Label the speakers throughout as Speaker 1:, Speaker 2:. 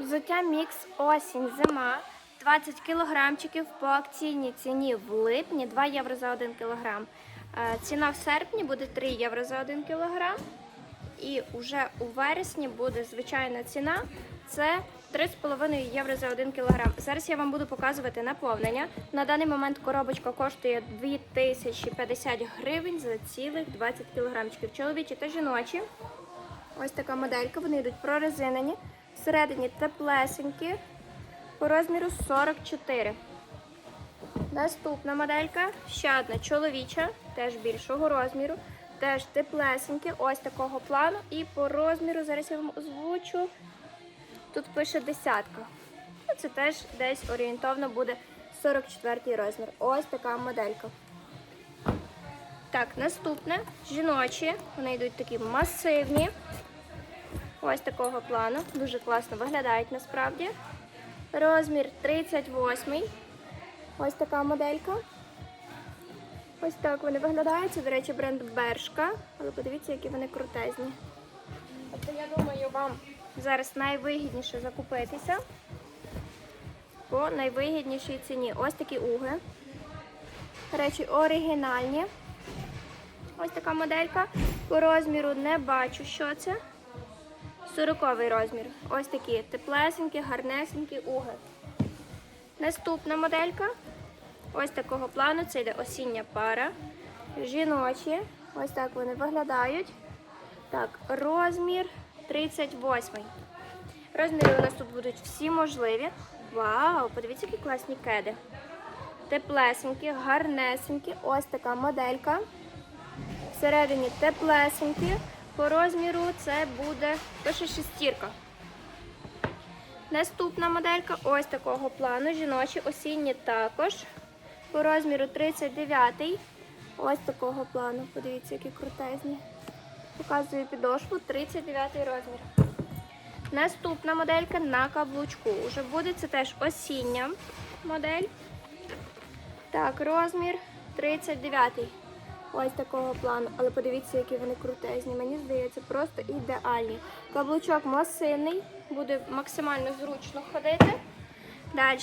Speaker 1: Взуття мікс осінь зима 20 кілограмчиків по акційній ціні в липні 2 євро за 1 кілограм. Е, Ціна в серпні буде 3 євро за 1 кілограм. І вже у вересні буде звичайна ціна. Це 3,5 євро за 1 кілограм. Зараз я вам буду показувати наповнення. На даний момент коробочка коштує 2050 гривень за цілих 20 кілограмчиків. Чоловічі та жіночі. Ось така моделька. Вони йдуть прорезинені. Всередині теплесенькі по розміру 44. Наступна моделька, ще одна чоловіча, теж більшого розміру, теж теплесенькі, ось такого плану. І по розміру, зараз я вам озвучу. Тут пише десятка. Ну, Це теж десь орієнтовно буде 44 розмір. Ось така моделька. Так, наступне жіночі. Вони йдуть такі масивні. Ось такого плану. Дуже класно виглядають насправді. Розмір 38. Ось така моделька. Ось так вони виглядають. Це, до речі, бренд Бершка. Але подивіться, які вони крутезні. Тобто, я думаю, вам зараз найвигідніше закупитися по найвигіднішій ціні. Ось такі уги. До Речі оригінальні. Ось така моделька. По розміру не бачу, що це. 40 розмір. Ось такі теплесенькі, гарнесенькі уги. Наступна моделька. Ось такого плану. Це йде осіння пара. Жіночі. Ось так вони виглядають. Так, розмір 38. Розміри у нас тут будуть всі можливі. Вау! Подивіться, які класні кеди. Теплесенькі, гарнесенькі. Ось така моделька. Всередині теплесенькі. По розміру це буде пише шестірка. Наступна моделька ось такого плану. Жіночі, осінні також. По розміру 39-й. Ось такого плану. Подивіться, які крутезні. Показую підошву 39 розмір. Наступна моделька на каблучку. Уже буде це теж осіння модель. Так, розмір 39. Ось такого плану. Але подивіться, які вони крутезні. Мені здається, просто ідеальні. Каблучок масивний, буде максимально зручно ходити. Далі.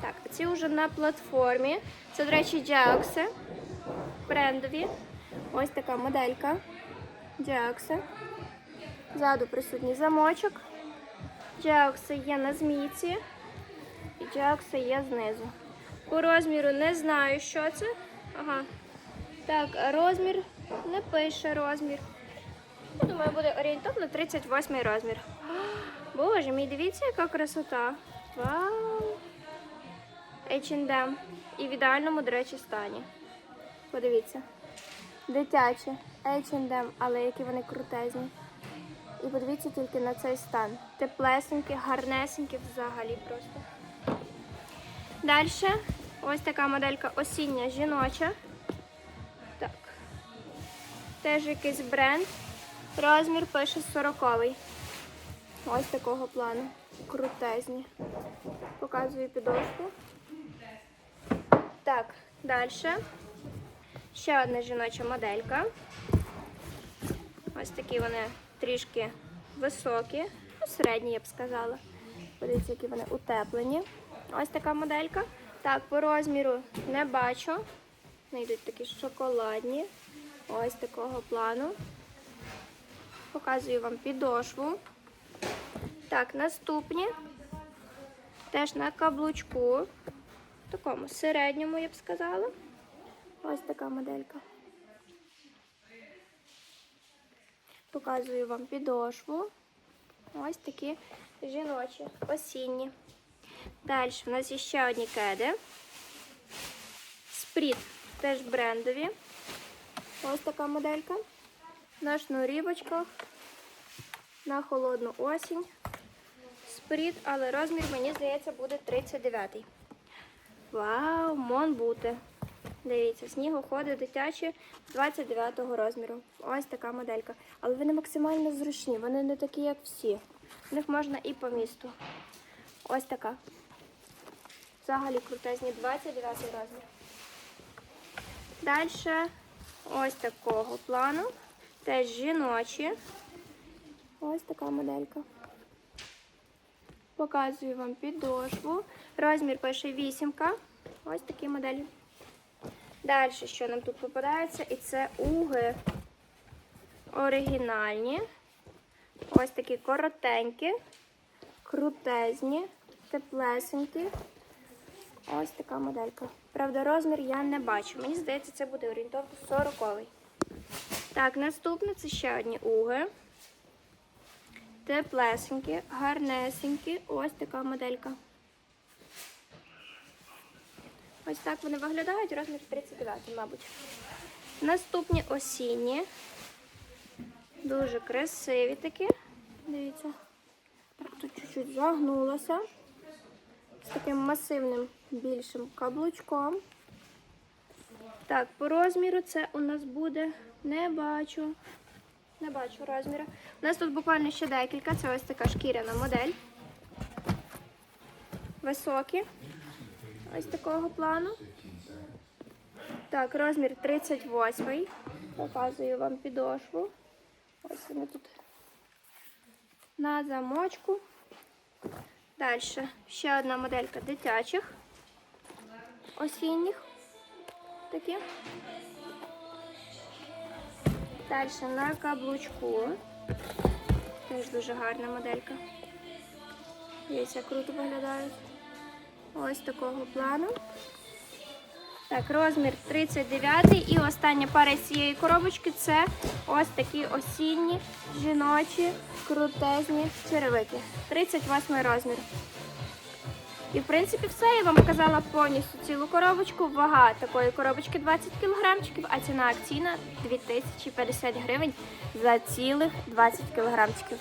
Speaker 1: Так, ці вже на платформі. Це, до речі, джеокси. Брендові. Ось така моделька. Джеокси. Ззаду присутній замочок. Джеокси є на змійці. І джеокси є знизу. По розміру не знаю, що це. Ага. Так, розмір не пише розмір. Думаю, буде орієнтовно 38 розмір. Боже мій, дивіться, яка красота. Вау! H&M. І в ідеальному, до речі, стані. Подивіться. Дитячі. H&M, але які вони крутезні. І подивіться тільки на цей стан. Теплесенькі, гарнесенькі взагалі просто. Далі ось така моделька осіння жіноча. Теж якийсь бренд. Розмір пише 40-й. Ось такого плану. Крутезні. Показую підошву. Так, далі. Ще одна жіноча моделька. Ось такі вони трішки високі, ну, середні, я б сказала. Подивіться, які вони утеплені. Ось така моделька. Так, по розміру не бачу. Вони йдуть такі шоколадні. Ось такого плану. Показую вам підошву. Так, наступні. Теж на каблучку. Такому середньому, я б сказала. Ось така моделька. Показую вам підошву. Ось такі жіночі, осінні. Далі в нас ще одні кеди. Спріт теж брендові. Ось така моделька. На шнурівочках. На холодну осінь. Спріт, але розмір, мені здається, буде 39. Вау, Монбути. Дивіться, снігоходи дитячі 29-го розміру. Ось така моделька. Але вони максимально зручні, вони не такі, як всі. В них можна і по місту. Ось така. Взагалі крутезні 29 розмір. Далі ось такого плану. Теж жіночі. Ось така моделька. Показую вам підошву. Розмір пише вісімка. Ось такі моделі. Далі, що нам тут попадається, і це уги оригінальні. Ось такі коротенькі, крутезні, теплесенькі. Ось така моделька. Правда, розмір я не бачу. Мені здається, це буде орієнтовно 40-й. Так, наступне це ще одні уги. Теплесенькі, гарнесенькі. Ось така моделька. Ось так вони виглядають, розмір 39, мабуть. Наступні осінні. Дуже красиві такі. Дивіться. Так, тут чуть-чуть загнулося. З таким масивним більшим каблучком. Так, по розміру це у нас буде. Не бачу. Не бачу розміру. У нас тут буквально ще декілька. Це ось така шкіряна модель. Високі. Ось такого плану. Так, розмір 38. Показую вам підошву. Ось вони тут на замочку. Далі ще одна моделька дитячих осінніх. Такі. Далі на каблучку. Теж дуже гарна моделька. Дивіться, круто виглядають. Ось такого плану. Так, розмір 39 і остання пара цієї коробочки це ось такі осінні, жіночі, крутезні черевики. 38 розмір. І в принципі все. Я вам показала повністю цілу коробочку. Вага такої коробочки 20 кілограмчиків, а ціна акційна 2050 гривень за цілих 20 кілограмчиків.